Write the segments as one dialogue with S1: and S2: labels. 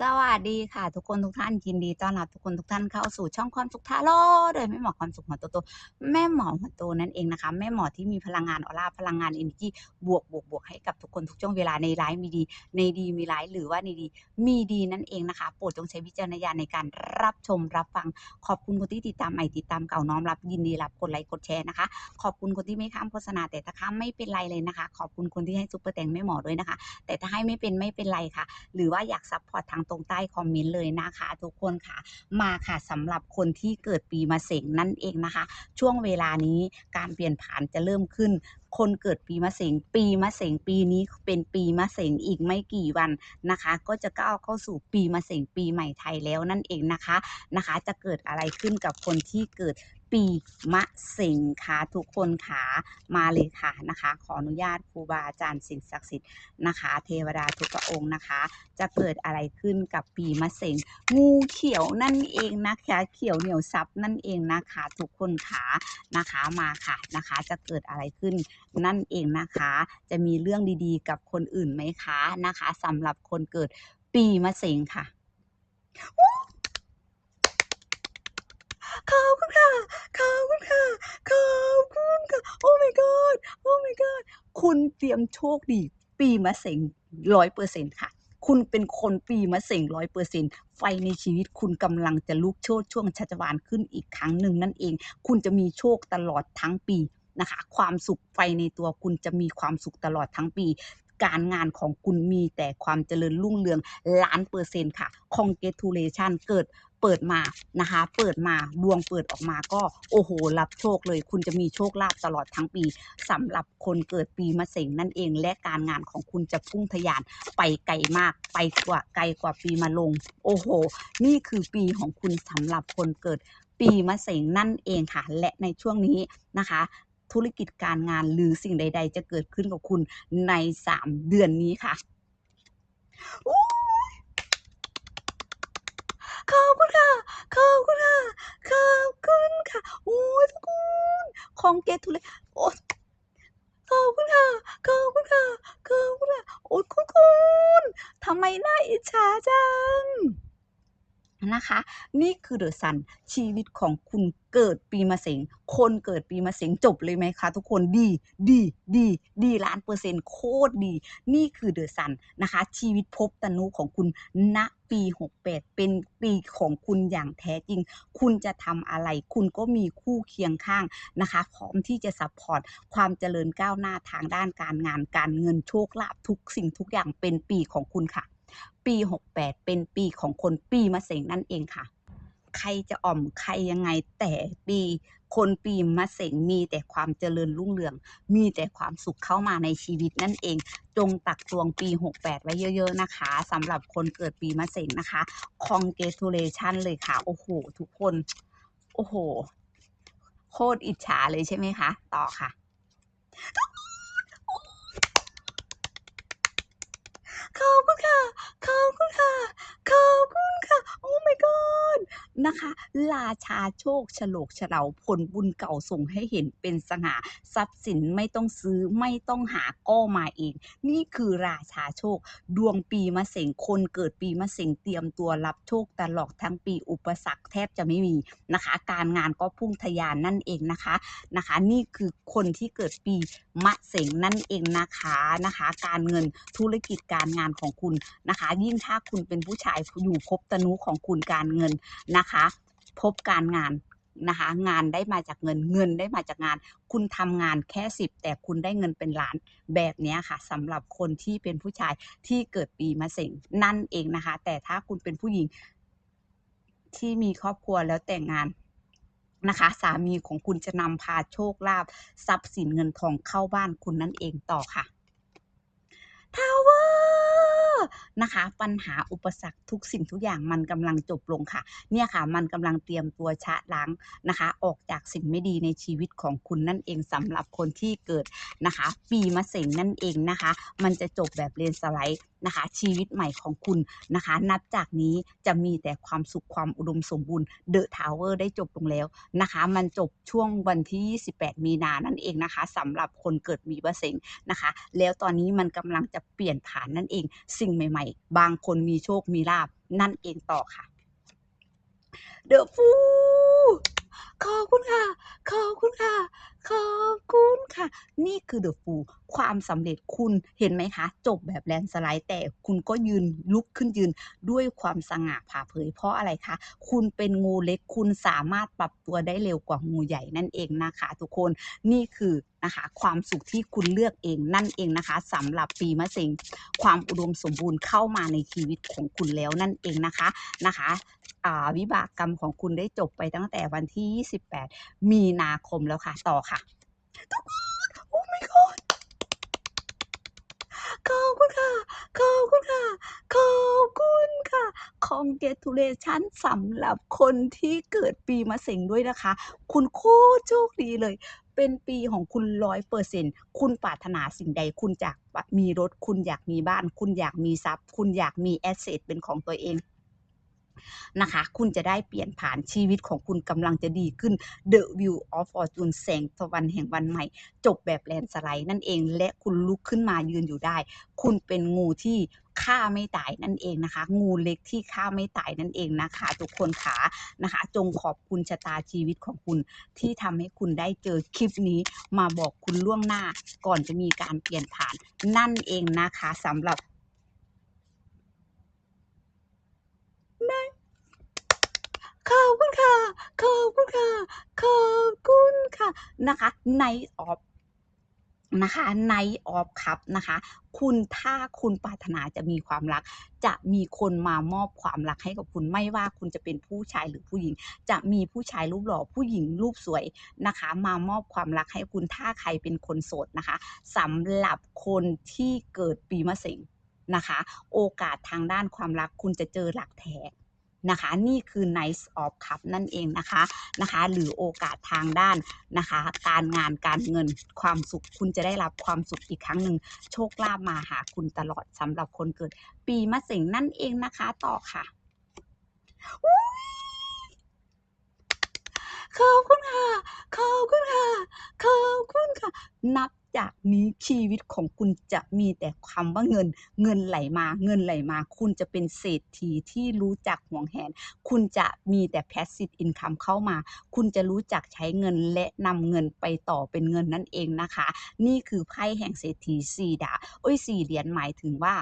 S1: สวัสดีค่ะ ทุกคนทุกท่านยินดีต้อนรับทุกคนทุกท่านเข้าสู่ช่องความสุขทาโร่โดยแม่หมอความสุขหัวโตโตแม่หมอหัวโตนั่นเองนะคะ แม่หมอที่มีพลังงานออร่าพลังงานเอเนจีบวกบวกบวกให้กับทุกคนทุกช่วงเวลาในร้ายมีดี ในดีมีร้ายหรือว่าในดี มีดีนั่นเองนะคะโปรดจงใช้วิจารณญาณในการรับชมรับฟัง ขอบคุณคนที่ติดตามใหม่ติดตามเก่าน้อมรับยินดีรับกดไลค์กดแชร์นะคะ ขอบคุณคนที่ไม่ข้ามโฆษณาแต่ถ้าข้ามไม่เป็นไรเลยนะคะ ขอบคุณคนที่ให้ซุปเปอร์แตงแม่หมอด้วยนะคะ แต่ถ้าให้ไม่เป็นไม่เป็นไรค่ะ หรือว่าอยากซัพพอร์ตทางตรงใต้คอมเมนต์เลยนะคะ ทุกคนค่ะมาค่ะสำหรับคนที่เกิดปีมะเสงนั่นเองนะคะ ช่วงเวลานี้การเปลี่ยนผ่านจะเริ่มขึ้นคนเกิดปีมะเสงปีมะเสงปีนี้เป็นปีมะเสงอีกไม่กี่วันนะคะ ก็จะก้าวเข้าสู่ปีมะเสงปีใหม่ไทยแล้วนั่นเองนะคะนะคะ จะเกิดอะไรขึ้นกับคนที่เกิด ปีมะเสงค่ะทุกคนค่ะมาเลยค่ะนะคะ ขออนุญาตครูบาอาจารย์สิ่งศักดิ์สิทธิ์นะคะ เทวดาทุกพระองค์นะคะ จะเกิดอะไรขึ้นกับปีมะเสงงูเขียวนั่นเองนะคะเขียวเหนียวซับนั่นเองนะคะ ทุกคนขานะคะมาค่ะนะคะ จะเกิดอะไรขึ้นนั่นเองนะคะ จะมีเรื่องดีๆ กับคนอื่นไหมคะนะคะสำหรับคนเกิดปีมะเสงค่ะ ขอบคุณค่ะ ขอบคุณค่ะ ขอบคุณค่ะ โอ้ my god โอ้ my god คุณเตรียมโชคดี ปีมะเสงร้อยเปอร์เซ็นต์ค่ะ คุณเป็นคนปีมะเสงร้อยเปอร์เซ็นต์ไฟในชีวิตคุณกำลังจะลุกโชดช่วงชัชวานขึ้นอีกครั้งหนึ่งนั่นเอง คุณจะมีโชคตลอดทั้งปีนะคะ ความสุขไฟในตัวคุณจะมีความสุขตลอดทั้งปีการงานของคุณมีแต่ความเจริญรุ่งเรืองล้านเปอร์เซ็นต์ค่ะ congratulation เกิด เปิดมานะคะ เปิดมาดวงเปิดออกมาก็โอ้โห รับโชคเลย คุณจะมีโชคลาภตลอดทั้งปีสำหรับคนเกิดปีมะเสงนั่นเองและการงานของคุณจะพุ่งทะยานไปไกลมากไปกว่าไกลกว่าปีมะลง โอ้โห นี่คือปีของคุณสำหรับคนเกิดปีมะเสงนั่นเองค่ะ และในช่วงนี้นะคะธุรกิจการงานหรือสิ่งใด ๆ จะเกิดขึ้นกับคุณใน 3 เดือนนี้ค่ะ ขอบคุณค่ะ ขอบคุณค่ะ ขอบคุณค่ะ โอ้ยทุกคนของเกตุเลยโอ้ขอบคุณค่ะ ขอบคุณค่ะ ขอบคุณค่ะ โอ้ยคุณคุณทำไมน่าอิจฉาจัง นะคะ นี่คือเดอะซันชีวิตของคุณเกิดปีมะเสงคนเกิดปีมะเสงจบเลยไหมคะ ทุกคนดีดีดีดีล้านเปอร์เซ็นต์โคตรดี นี่คือเดอะซันนะคะ ชีวิตภพตนุของคุณณปี 68 เป็นปีของคุณอย่างแท้จริง คุณจะทำอะไร คุณก็มีคู่เคียงข้างนะคะพร้อมที่จะซัพพอร์ตความเจริญก้าวหน้าทางด้านการงานการเงินโชคลาภทุกสิ่งทุกอย่างเป็นปีของคุณค่ะ ปี 68 เป็นปีของคนปีมะเสงนั่นเองค่ะ ใครจะอ่อมใครยังไงแต่ปีคนปีมะเสงมีแต่ความเจริญรุ่งเรือง มีแต่ความสุขเข้ามาในชีวิตนั่นเอง จงตักตวงปี 68 ไว้เยอะ ๆ นะคะสำหรับคนเกิดปีมะเสงนะคะ congratulation เลยค่ะ โอ้โห ทุกคน โอ้โห โคตรอิจฉาเลยใช่ไหมคะ ต่อค่ะ ขอบคุณค่ะ ขอบคุณค่ะ ขอบคุณค่ะ โอ้ my god นะคะ ราชาโชคฉลกเฉลาผลบุญเก่าส่งให้เห็นเป็นสง่าทรัพย์สินไม่ต้องซื้อไม่ต้องหาก็มาเอง นี่คือราชาโชค ดวงปีมะเสงคนเกิดปีมะเสงเตรียมตัวรับโชคตลอดทั้งปีอุปสรรคแทบจะไม่มีนะคะ การงานก็พุ่งทะยานนั่นเองนะคะนะคะ นี่คือคนที่เกิดปีมะเสงนั่นเองนะคะนะคะ การเงินธุรกิจการงานของคุณนะคะ ยิ่งถ้าคุณเป็นผู้ชายอยู่ภพตนุของคุณการเงินนะคะ พบการงานนะคะงานได้มาจากเงินเงินได้มาจากงาน คุณทำงานแค่สิบแต่คุณได้เงินเป็นล้านแบบนี้ค่ะสำหรับคนที่เป็นผู้ชายที่เกิดปีมะเสงนั่นเองนะคะ แต่ถ้าคุณเป็นผู้หญิงที่มีครอบครัวแล้วแต่งงานนะคะ สามีของคุณจะนำพาโชคลาภทรัพย์สินเงินทองเข้าบ้านคุณนั่นเองต่อค่ะ นะคะ ปัญหาอุปสรรคทุกสิ่งทุกอย่างมันกำลังจบลงค่ะ เนี่ยค่ะ มันกำลังเตรียมตัวชะล้างนะคะ ออกจากสิ่งไม่ดีในชีวิตของคุณนั่นเองสำหรับคนที่เกิดนะคะ ปีมะเสงนั่นเองนะคะ มันจะจบแบบเลนสไลด์ นะคะ ชีวิตใหม่ของคุณนะคะ นับจากนี้จะมีแต่ความสุขความอุดมสมบูรณ์เดอะทาวเวอร์ได้จบลงแล้วนะคะ มันจบช่วงวันที่ 28 มีนานั่นเองนะคะสำหรับคนเกิดมีมะเสงนะคะ แล้วตอนนี้มันกำลังจะเปลี่ยนผ่านนั่นเอง สิ่งใหม่ ๆ บางคนมีโชคมีลาบนั่นเองต่อค่ะ The Fool ขอบคุณค่ะ ขอบคุณค่ะ ขอบคุณค่ะ นี่ คือ The Fool ความสำเร็จคุณเห็นไหมคะ จบแบบแลนสไลด์แต่คุณก็ยืนลุกขึ้นยืนด้วยความสง่าผ่าเผยเพราะอะไรคะ คุณเป็นงูเล็กคุณสามารถปรับตัวได้เร็วกว่างูใหญ่นั่นเองนะคะทุกคนนี่คือนะคะความสุขที่คุณเลือกเองนั่นเองนะคะสำหรับปีมะเส็งความอุดมสมบูรณ์เข้ามาในชีวิตของคุณแล้วนั่นเองนะคะนะคะวิบากกรรมของคุณได้จบไปตั้งแต่วันที่ 28 มีนาคมแล้วค่ะ ต่อค่ะทุกคน โอ้ my god ขอบคุณค่ะ ขอบคุณค่ะ ขอบคุณค่ะ congratulation สำหรับคนที่เกิดปีมะเส็งด้วยนะคะ คุณโคตรโชคดีเลย เป็นปีของคุณร้อยเปอร์เซ็นคุณปรารถนาสิ่งใด คุณอยากมีรถ คุณอยากมีบ้าน คุณอยากมีทรัพย์ คุณอยากมีแอสเซทเป็นของตัวเอง นะคะ คุณจะได้เปลี่ยนผ่านชีวิตของคุณกำลังจะดีขึ้น The View of Fortune แสงตะวันแห่งวันใหม่ จบแบบแลนสไลด์นั่นเอง และคุณลุกขึ้นมายืนอยู่ได้ คุณเป็นงูที่ฆ่าไม่ตายนั่นเองนะคะ งูเล็กที่ฆ่าไม่ตายนั่นเองนะคะ ทุกคนขานะคะ จงขอบคุณชะตาชีวิตของคุณ ที่ทำให้คุณได้เจอคลิปนี้ มาบอกคุณล่วงหน้าก่อนจะมีการเปลี่ยนผ่าน นั่นเองนะคะสำหรับ ขอบคุณค่ะ ขอบคุณค่ะ ขอบคุณค่ะ นะคะ Night of นะคะ Night of Cup นะคะ คุณถ้าคุณปรารถนาจะมีความรัก จะมีคนมามอบความรักให้กับคุณไม่ว่าคุณจะเป็นผู้ชายหรือผู้หญิง จะมีผู้ชายรูปหล่อผู้หญิงรูปสวยนะคะ มามอบความรักให้คุณถ้าใครเป็นคนโสดนะคะสำหรับคนที่เกิดปีมะเส็งนะคะ โอกาสทางด้านความรักคุณจะเจอหลักแท้ นะคะ นี่คือ Nice of Cup นั่นเองนะคะนะคะ หรือโอกาสทางด้านนะคะ การงานการเงินความสุขคุณจะได้รับความสุขอีกครั้งหนึ่งโชคลาภมาหาคุณตลอดสำหรับคนเกิด ปีมะเส็งนั่นเองนะคะต่อค่ะขอบคุณค่ะขอบคุณค่ะขอบคุณค่ะ นับ จากนี้ชีวิตของคุณจะมีแต่คำว่าเงิน เงินไหลมา เงินไหลมา คุณจะเป็นเศรษฐีที่รู้จักห่วงแหน คุณจะมีแต่ passive income เข้ามา คุณจะรู้จักใช้เงินและนำเงินไปต่อเป็นเงินนั่นเองนะคะ นี่คือไพ่แห่งเศรษฐีสี่ดาโอ้ยสี่เหรียญหมายถึงว่า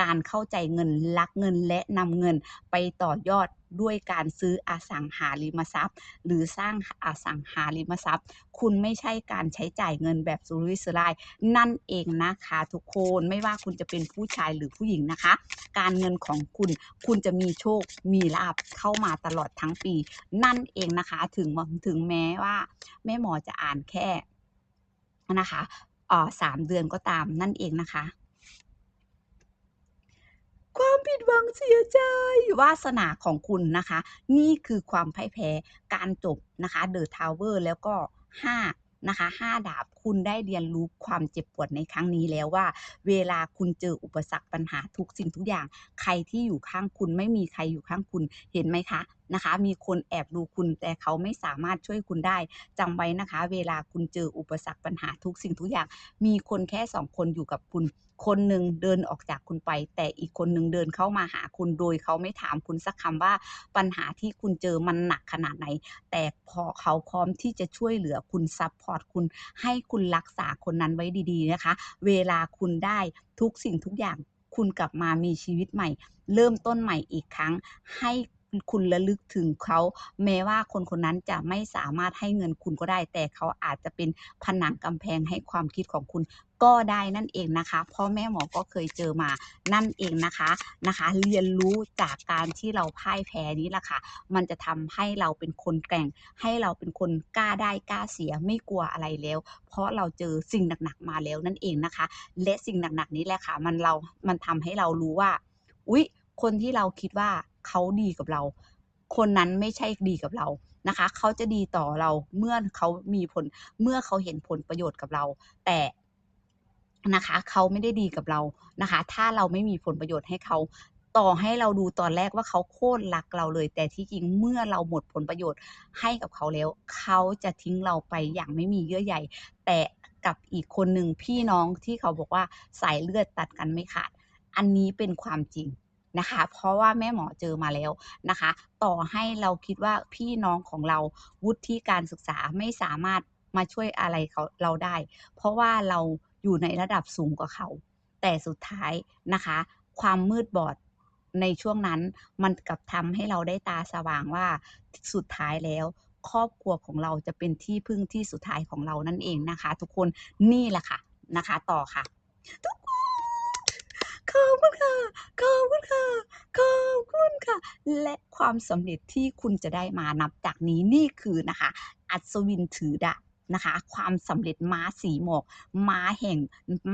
S1: การเข้าใจเงินรักเงินและนำเงินไปต่อยอด ด้วยการซื้ออสังหาริมทรัพย์ หรือสร้างอสังหาริมทรัพย์ คุณไม่ใช่การใช้จ่ายเงินแบบสุรุ่ยสุร่ายนั่นเองนะคะทุกคนไม่ว่าคุณจะเป็นผู้ชายหรือผู้หญิงนะคะ การเงินของคุณคุณจะมีโชคมีลาบเข้ามาตลอดทั้งปี นั่นเองนะคะถึงถึงแม้ว่าแม่หมอจะอ่านแค่นะคะสามเดือนก็ตามนั่นเองนะคะ ความผิดหวังเสียใจ วาสนาของคุณนะคะ นี่คือความพ่ายแพ้การจบนะคะเดอะทาวเวอร์แล้วก็ 5 นะคะ 5 ดาบ คุณได้เรียนรู้ความเจ็บปวดในครั้งนี้แล้วว่า เวลาคุณเจออุปสรรคปัญหาทุกสิ่งทุกอย่าง ใครที่อยู่ข้างคุณไม่มีใครอยู่ข้างคุณเห็นไหมคะนะคะ มีคนแอบดูคุณแต่เขาไม่สามารถช่วยคุณได้จำไว้นะคะ เวลาคุณเจออุปสรรคปัญหาทุกสิ่งทุกอย่าง มีคนแค่สองคนอยู่กับคุณ คนหนึ่งเดินออกจากคุณไป แต่อีกคนหนึ่งเดินเข้ามาหาคุณโดยเขาไม่ถามคุณสักคำว่าปัญหาที่คุณเจอมันหนักขนาดไหน แต่พอเขาพร้อมที่จะช่วยเหลือคุณซัพพอร์ตคุณให้คุณุณรักษาคนนั้นไว้ดีๆนะคะ เวลาคุณได้ทุกสิ่งทุกอย่างคุณกลับมามีชีวิตใหม่ เริ่มต้นใหม่อีกครั้งให้ คุณระลึกถึงเขา แม้ว่าคนคนนั้นจะไม่สามารถให้เงินคุณก็ได้ แต่เขาอาจจะเป็นผนังกำแพงให้ความคิดของคุณก็ได้นั่นเองนะคะ เพราะแม่หมอก็เคยเจอมานั่นเองนะคะนะคะ เรียนรู้จากการที่เราพ่ายแพ้นี้แหละค่ะ มันจะทำให้เราเป็นคนแกร่ง ให้เราเป็นคนกล้าได้กล้าเสียไม่กลัวอะไรแล้ว เพราะเราเจอสิ่งหนักๆมาแล้วนั่นเองนะคะ และสิ่งหนักๆนี้แหละค่ะ มันเรา มันทำให้เรารู้ว่า อุ๊ย คนที่เราคิดว่า เขาดีกับเรา คนนั้นไม่ใช่ดีกับเรานะคะ เขาจะดีต่อเราเมื่อเขามีผลเมื่อเขาเห็นผลประโยชน์กับเรา แต่นะคะเขาไม่ได้ดีกับเรานะคะ ถ้าเราไม่มีผลประโยชน์ให้เขาต่อให้เราดูตอนแรกว่าเขาโคตรรักเราเลย แต่ที่จริงเมื่อเราหมดผลประโยชน์ให้กับเขาแล้ว เขาจะทิ้งเราไปอย่างไม่มีเยื่อใยแต่กับอีกคนหนึ่งพี่น้องที่เขาบอกว่าสายเลือดตัดกันไม่ขาด อันนี้เป็นความจริง นะคะ เพราะว่าแม่หมอเจอมาแล้วนะคะ ต่อให้เราคิดว่าพี่น้องของเราวุฒิการศึกษาไม่สามารถมาช่วยอะไรเขาเราได้ เพราะว่าเราอยู่ในระดับสูงกว่าเขา แต่สุดท้ายนะคะ ความมืดบอดในช่วงนั้นมันกลับทำให้เราได้ตาสว่างว่าสุดท้ายแล้ว ครอบครัวของเราจะเป็นที่พึ่งที่สุดท้ายของเรานั่นเองนะคะ ทุกคนนี่แหละค่ะนะคะ ต่อค่ะทุก ขอบคุณค่ะ ขอบคุณค่ะ ขอบคุณค่ะ และความสำเร็จที่คุณจะได้มานับจากนี้นี่คือนะคะ อัศวินถือดาบ นะคะ ความสำเร็จม้าสีหมอก ม้าแห่ง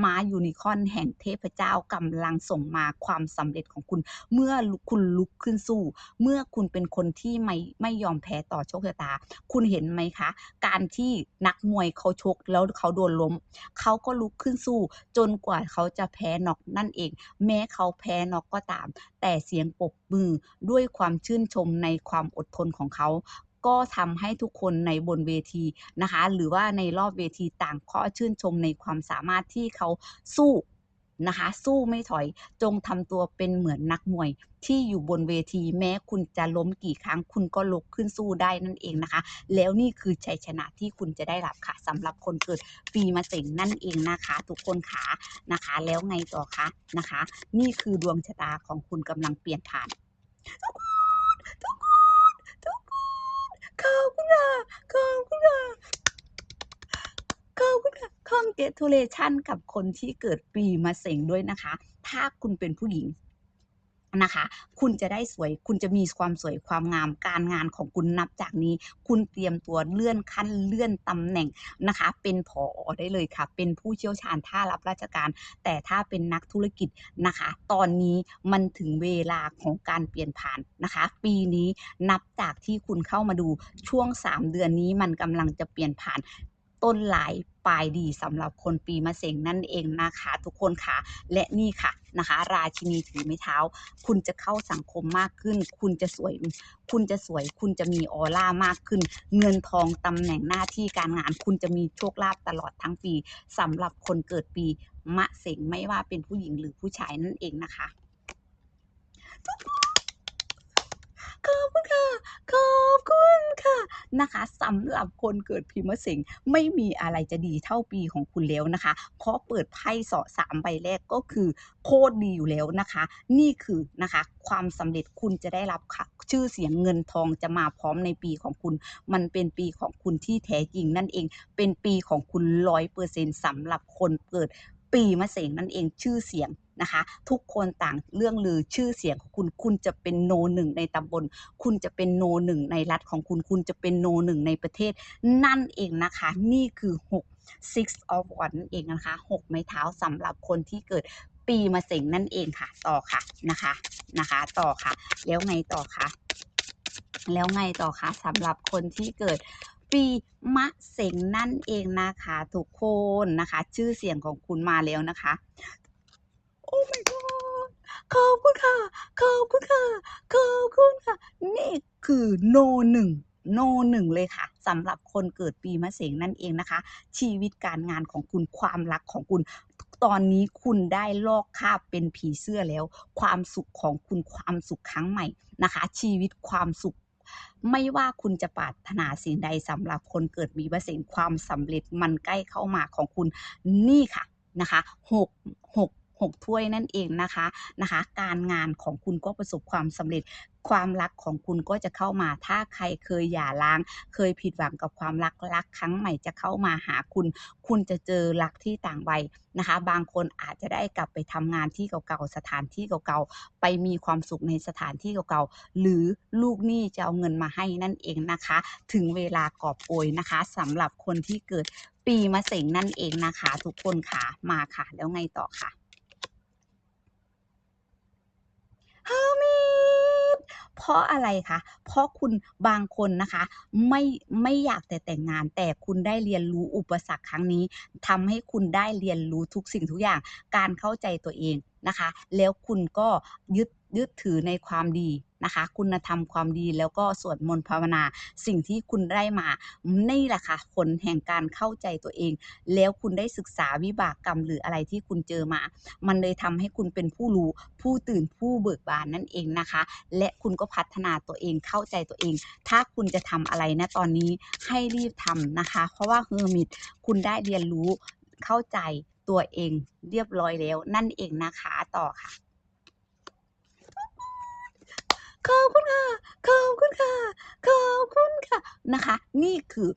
S1: ม้ายูนิคอนแห่งเทพเจ้ากำลังส่งมาความสำเร็จของคุณ เมื่อคุณลุกขึ้นสู้ เมื่อคุณเป็นคนที่ไม่ไม่ยอมแพ้ต่อโชคชะตา คุณเห็นไหมคะ การที่นักมวยเขาชกแล้วเขาโดนล้ม เขาก็ลุกขึ้นสู้ จนกว่าเขาจะแพ้น็อกนั่นเอง แม้เขาแพ้น็อกก็ตาม แต่เสียงปรบมือด้วยความชื่นชมในความอดทนของเขา ก็ทำให้ทุกคนในบนเวทีนะคะ หรือว่าในรอบเวทีต่างก็ชื่นชมในความสามารถที่เขาสู้นะคะ สู้ไม่ถอยจงทำตัวเป็นเหมือนนักมวยที่อยู่บนเวทีแม้คุณจะล้มกี่ครั้ง คุณก็ลุกขึ้นสู้ได้นั่นเองนะคะ แล้วนี่คือชัยชนะที่คุณจะได้รับค่ะสำหรับคนเกิดปีมะเส็งนั่นเองนะคะ ทุกคนค่ะนะคะ แล้วไงต่อคะนะคะ นี่คือดวงชะตาของคุณกำลังเปลี่ยนผ่านทุกคน ขอบคุณค่ะขอบคุณค่ะขอบคุณค่ะ congratulation กับคนที่เกิดปีมะเส็งด้วยนะคะ ถ้าคุณเป็นผู้หญิง นะคะ คุณจะได้สวย คุณจะมีความสวยความงามการงานของคุณนับจากนี้ คุณเตรียมตัวเลื่อนขั้นเลื่อนตำแหน่งนะคะ เป็นผอได้เลยค่ะ เป็นผู้เชี่ยวชาญถ้ารับราชการ แต่ถ้าเป็นนักธุรกิจนะคะ ตอนนี้มันถึงเวลาของการเปลี่ยนผ่านนะคะ ปีนี้นับจากที่คุณเข้ามาดูช่วง 3 เดือนนี้มันกำลังจะเปลี่ยนผ่าน ต้นหลายปลายดีสำหรับคนปีมะเส็งนั่นเองนะคะ ทุกคนค่ะ และนี่ค่ะนะคะ ราชินีถือไม้เท้า คุณจะเข้าสังคมมากขึ้น คุณจะสวย คุณจะสวย คุณจะมีออร่ามากขึ้น เงินทองตำแหน่งหน้าที่การงาน คุณจะมีโชคลาภตลอดทั้งปีสำหรับคนเกิดปีมะเส็งไม่ว่าเป็นผู้หญิงหรือผู้ชายนั่นเองนะคะ ขอบคุณค่ะ ขอบคุณค่ะนะคะสำหรับคนเกิดปีมะเสงไม่มีอะไรจะดีเท่าปีของคุณแล้วนะคะ เพราะเปิดไพ่สาะสามใบแรกก็คือโคตรดีอยู่แล้วนะคะ นี่คือนะคะความสำเร็จคุณจะได้รับค่ะ ชื่อเสียงเงินทองจะมาพร้อมในปีของคุณ มันเป็นปีของคุณที่แท้จริงนั่นเอง เป็นปีของคุณร้อยเปอร์เซ็นต์สำหรับคนเกิดปีมะเสงนั่นเองชื่อเสียง นะคะ ทุกคนต่างเรื่องลือชื่อเสียงของคุณ คุณจะเป็นโนหนึ่งในตำบล คุณจะเป็นโนหนึ่งในรัฐของคุณ คุณจะเป็นโนหนึ่งในประเทศ นั่นเองนะคะ นี่คือ 6 six of one นั่นเองนะคะ 6 ไม้เท้าสำหรับคนที่เกิดปีมะเส็งนั่นเองค่ะ ต่อค่ะนะคะนะคะ ต่อค่ะ แล้วไงต่อคะแล้วไงต่อคะสำหรับคนที่เกิดปีมะเส็งนั่นเองนะคะทุกคนนะคะ ชื่อเสียงของคุณมาแล้วนะคะ อ้ my god ขอบคุณค่ะ ขอบคุณค่ะ ขอบคุณค่ะ นี่คือโนหนึ่งโนหนึ่งเลยค่ะสำหรับคนเกิดปีมะเสงนั่นเองนะคะ ชีวิตการงานของคุณความรักของคุณ ตอนนี้คุณได้ลอกคาบเป็นผีเสื้อแล้ว ความสุขของคุณความสุขครั้งใหม่นะคะ ชีวิตความสุข ไม่ว่าคุณจะปรารถนาสิ่งใดสำหรับคนเกิดมีมะเสงความสำเร็จมันใกล้เข้ามาของคุณนี่ค่ะนะคะหกหก หกถ้วยนั่นเองนะคะนะคะ การงานของคุณก็ประสบความสำเร็จความรักของคุณก็จะเข้ามา ถ้าใครเคยหย่าร้าง เคยผิดหวังกับความรัก รักครั้งใหม่จะเข้ามาหาคุณ คุณจะเจอรักที่ต่างวัยนะคะ บางคนอาจจะได้กลับไปทำงานที่เก่าๆ สถานที่เก่าๆ ไปมีความสุขในสถานที่เก่าๆ หรือลูกหนี้จะเอาเงินมาให้นั่นเองนะคะ ถึงเวลากอบโกยนะคะสำหรับคนที่เกิดปีมะเสงนั่นเองนะคะ ทุกคนค่ะ มาค่ะ แล้วไงต่อค่ะ hermit เพราะอะไรคะ เพราะคุณบางคนนะคะ ไม่ไม่อยากแต่แต่งงาน แต่คุณได้เรียนรู้อุปสรรคครั้งนี้ทำให้คุณได้เรียนรู้ทุกสิ่งทุกอย่าง การเข้าใจตัวเองนะคะ แล้วคุณก็ยึด ยึดถือในความดีนะคะ คุณธรรมความดีแล้วก็สวดมนต์ภาวนา สิ่งที่คุณได้มานี่แหละค่ะผลแห่งการเข้าใจตัวเอง แล้วคุณได้ศึกษาวิบากกรรมหรืออะไรที่คุณเจอมา มันเลยทำให้คุณเป็นผู้รู้ ผู้ตื่นผู้เบิกบานนั่นเองนะคะ และคุณก็พัฒนาตัวเองเข้าใจตัวเอง ถ้าคุณจะทำอะไรนะตอนนี้ให้รีบทำนะคะ เพราะว่าเฮอร์มิตคุณได้เรียนรู้เข้าใจตัวเองเรียบร้อยแล้วนั่นเองนะคะต่อค่ะ ขอบคุณค่ะ ขอบคุณค่ะ ขอบคุณค่ะ นี่คือ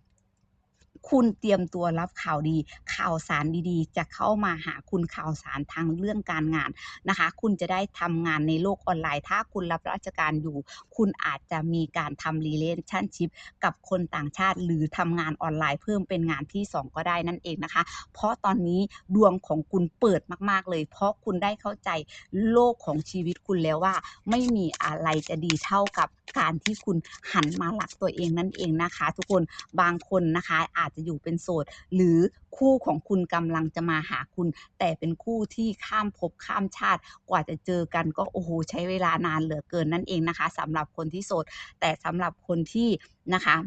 S1: คุณเตรียมตัวรับข่าวดี ข่าวสารดีๆ จะเข้ามาหาคุณข่าวสารทางเรื่องการงานนะคะ คุณจะได้ทำงานในโลกออนไลน์ ถ้าคุณรับราชการอยู่ คุณอาจจะมีการทำ relationship กับคนต่างชาติ หรือทำงานออนไลน์เพิ่มเป็นงานที่ 2 ก็ได้นั่นเองนะคะ เพราะตอนนี้ดวงของคุณเปิดมาก ๆ เลย เพราะคุณได้เข้าใจโลกของชีวิตคุณแล้วว่า ไม่มีอะไรจะดีเท่ากับการที่คุณหันมารักตัวเองนั่นเองนะคะ ทุกคนบางคนนะคะอาจจะอยู่เป็นโสด หรือคู่ของคุณกำลังจะมาหาคุณ แต่เป็นคู่ที่ข้ามภพข้ามชาติกว่าจะเจอกันก็โอ้โหใช้เวลานานเหลือเกินนั่นเองนะคะสำหรับคนที่โสด แต่สำหรับคนที่นะคะ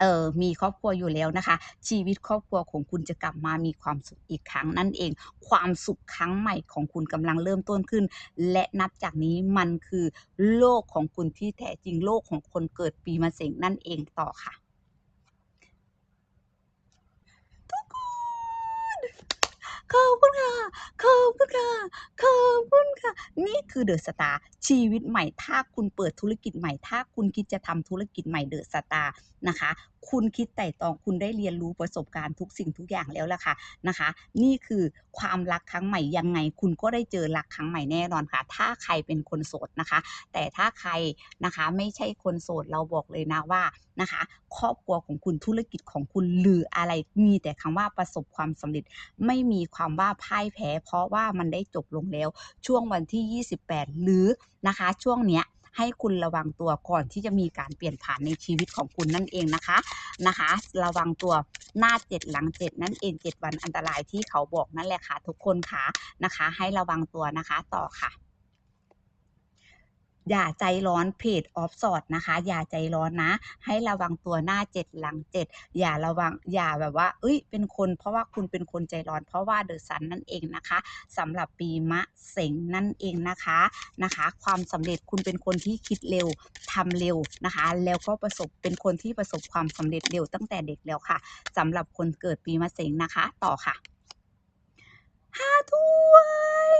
S1: เออมีครอบครัวอยู่แล้วนะคะ ชีวิตครอบครัวของคุณจะกลับมามีความสุขอีกครั้งนั่นเอง ความสุขครั้งใหม่ของคุณกำลังเริ่มต้นขึ้น และนับจากนี้มันคือโลกของคุณที่แท้จริงโลกของคนเกิดปีมะเสงนั่นเองต่อค่ะ ทุกคน ขอบคุณค่ะ ขอบคุณค่ะ ขอบคุณค่ะ นี่คือเดอะสตาร์ ชีวิตใหม่ถ้าคุณเปิดธุรกิจใหม่ ถ้าคุณคิดจะทำธุรกิจใหม่เดอะสตาร์นะคะ คุณคิดไต่ตองคุณได้เรียนรู้ประสบการณ์ทุกสิ่งทุกอย่างแล้วล่ะค่ะนะคะ นี่คือความรักครั้งใหม่ยังไง คุณก็ได้เจอรักครั้งใหม่แน่นอนค่ะ ถ้าใครเป็นคนโสดนะคะ แต่ถ้าใครนะคะไม่ใช่คนโสดเราบอกเลยนะว่านะคะ ครอบครัวของคุณธุรกิจของคุณหรืออะไรมีแต่คำว่าประสบความสำเร็จไม่มีความว่าพ่ายแพ้ เพราะว่ามันได้จบลงแล้วช่วงวันที่ 28 หรือ นะคะ ช่วงเนี้ยให้คุณระวังตัวก่อนที่จะมีการเปลี่ยนผ่านในชีวิตของคุณนั่นเองนะคะนะคะ ระวังตัวหน้าเจ็ดหลังเจ็ดนั่นเองเจ็ดวันอันตรายที่เขาบอกนั่นแหละค่ะ ทุกคนค่ะนะคะ ให้ระวังตัวนะคะต่อค่ะ อย่าใจร้อนเพจออฟสอดนะคะ อย่าใจร้อนนะ ให้ระวังตัวหน้าเจ็ดหลังเจ็ดอย่าระวังอย่าแบบว่า เอ้ย เป็นคน เพราะว่าคุณเป็นคนใจร้อน เพราะว่าเดอะซันนั่นเองนะคะสำหรับปีมะเสงนั่นเองนะคะนะคะ ความสำเร็จคุณเป็นคนที่คิดเร็วทำเร็วนะคะ แล้วก็ประสบเป็นคนที่ประสบความสำเร็จเร็วตั้งแต่เด็กแล้วค่ะสำหรับคนเกิดปีมะเสงนะคะ ต่อค่ะ ห้าถ้วย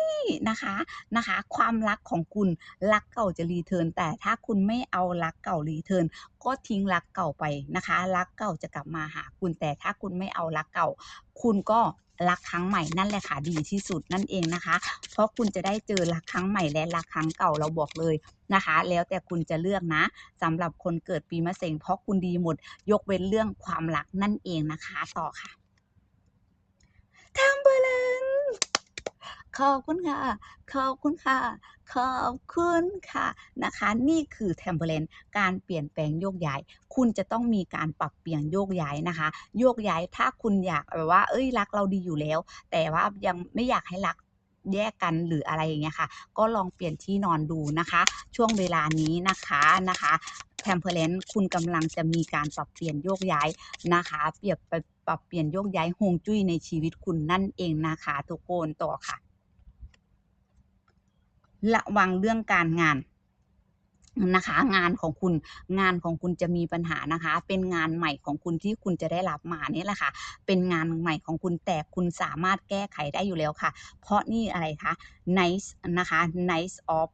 S1: นะคะนะคะ ความรักของคุณรักเก่าจะรีเทิร์นแต่ถ้าคุณไม่เอารักเก่ารีเทิร์นก็ทิ้งรักเก่าไปนะคะ รักเก่าจะกลับมาหาคุณแต่ถ้าคุณไม่เอารักเก่า คุณก็รักครั้งใหม่นั่นแหละค่ะดีที่สุดนั่นเองนะคะ เพราะคุณจะได้เจอรักครั้งใหม่และรักครั้งเก่าเราบอกเลยนะคะ แล้วแต่คุณจะเลือกนะสำหรับคนเกิดปีมะเสงเพราะคุณดีหมด ยกเว้นเรื่องความรักนั่นเองนะคะ ต่อค่ะทำเบลน ขอบคุณค่ะ ขอบคุณค่ะ ขอบคุณค่ะนะคะ นี่คือ Temperance การเปลี่ยนแปลงโยกย้าย คุณจะต้องมีการปรับเปลี่ยนโยกย้ายนะคะ โยกย้ายถ้าคุณอยากแบบว่า เอ้ยรักเราดีอยู่แล้ว แต่ว่ายังไม่อยากให้รักแยกกันหรืออะไรอย่างเงี้ยค่ะ ก็ลองเปลี่ยนที่นอนดูนะคะ ช่วงเวลานี้นะคะนะคะ Temperance คุณกำลังจะมีการปรับเปลี่ยนโยกย้ายนะคะ เปรียบไปปรับเปลี่ยนโยกย้ายฮวงจุ้ยในชีวิตคุณนั่นเองนะคะ ทุกคนต่อค่ะ ระวังเรื่องการงานนะคะ งานของคุณงานของคุณจะมีปัญหานะคะ เป็นงานใหม่ของคุณที่คุณจะได้รับมานี่แหละค่ะ เป็นงานใหม่ของคุณแต่คุณสามารถแก้ไขได้อยู่แล้วค่ะ เพราะนี่อะไรคะ nice นะคะ nice of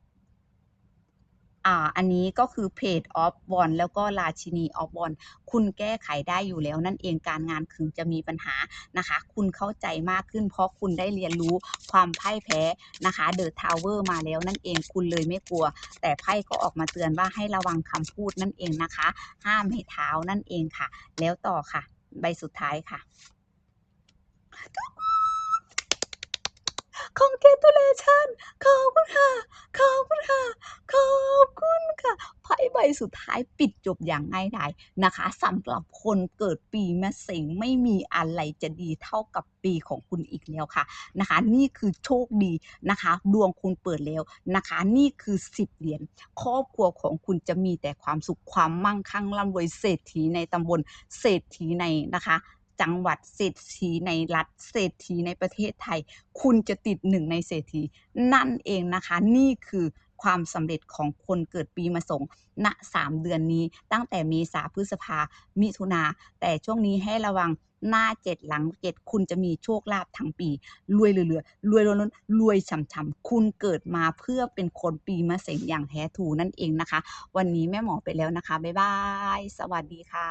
S1: อ่าอันนี้ก็คือเพจออฟบอลแล้วก็ราชินีออฟบอลคุณแก้ไขได้อยู่แล้วนั่นเองการงานถึงจะมีปัญหานะคะ คุณเข้าใจมากขึ้น เพราะคุณได้เรียนรู้ความพ่ายแพ้นะคะเดอะทาวเวอร์มาแล้วนั่นเองคุณเลยไม่กลัว แต่ไพ่ก็ออกมาเตือนว่าให้ระวังคำพูดนั่นเองนะคะ ห้ามให้เท้านั่นเองค่ะ แล้วต่อค่ะ ใบสุดท้ายค่ะ congratulation ขอบคุณค่ะ ขอบคุณค่ะ ขอบคุณค่ะไพ่ใบสุดท้ายปิดจบอย่างง่ายดายนะคะสำหรับคนเกิดปีมะเสงไม่มีอะไรจะดีเท่ากับปีของคุณอีกแล้วค่ะนะคะ นี่คือโชคดีนะคะ ดวงคุณเปิดแล้วนะคะ นี่คือ10เหรียญครอบครัวของคุณจะมีแต่ความสุขความมั่งคั่งร่ำรวยเศรษฐีในตำบลเศรษฐีในนะคะ จังหวัดเศรษฐีในรัฐเศรษฐีในประเทศไทย คุณจะติดหนึ่งในเศรษฐีนั่นเองนะคะ นี่คือความสำเร็จของคนเกิดปีมะสงณสามเดือนนี้ ตั้งแต่เมษาพฤษภา มิถุนา แต่ช่วงนี้ให้ระวังหน้าเจ็ดหลังเจ็ดคุณจะมีโชคลาภทั้งปี รวยเรื่อๆรวยล้นๆรวยฉ่ำๆคุณเกิดมาเพื่อเป็นคนปีมะเสงอย่างแท้ทูนั่นเองนะคะ วันนี้แม่หมอไปแล้วนะคะ บ๊ายบาย สวัสดีค่ะ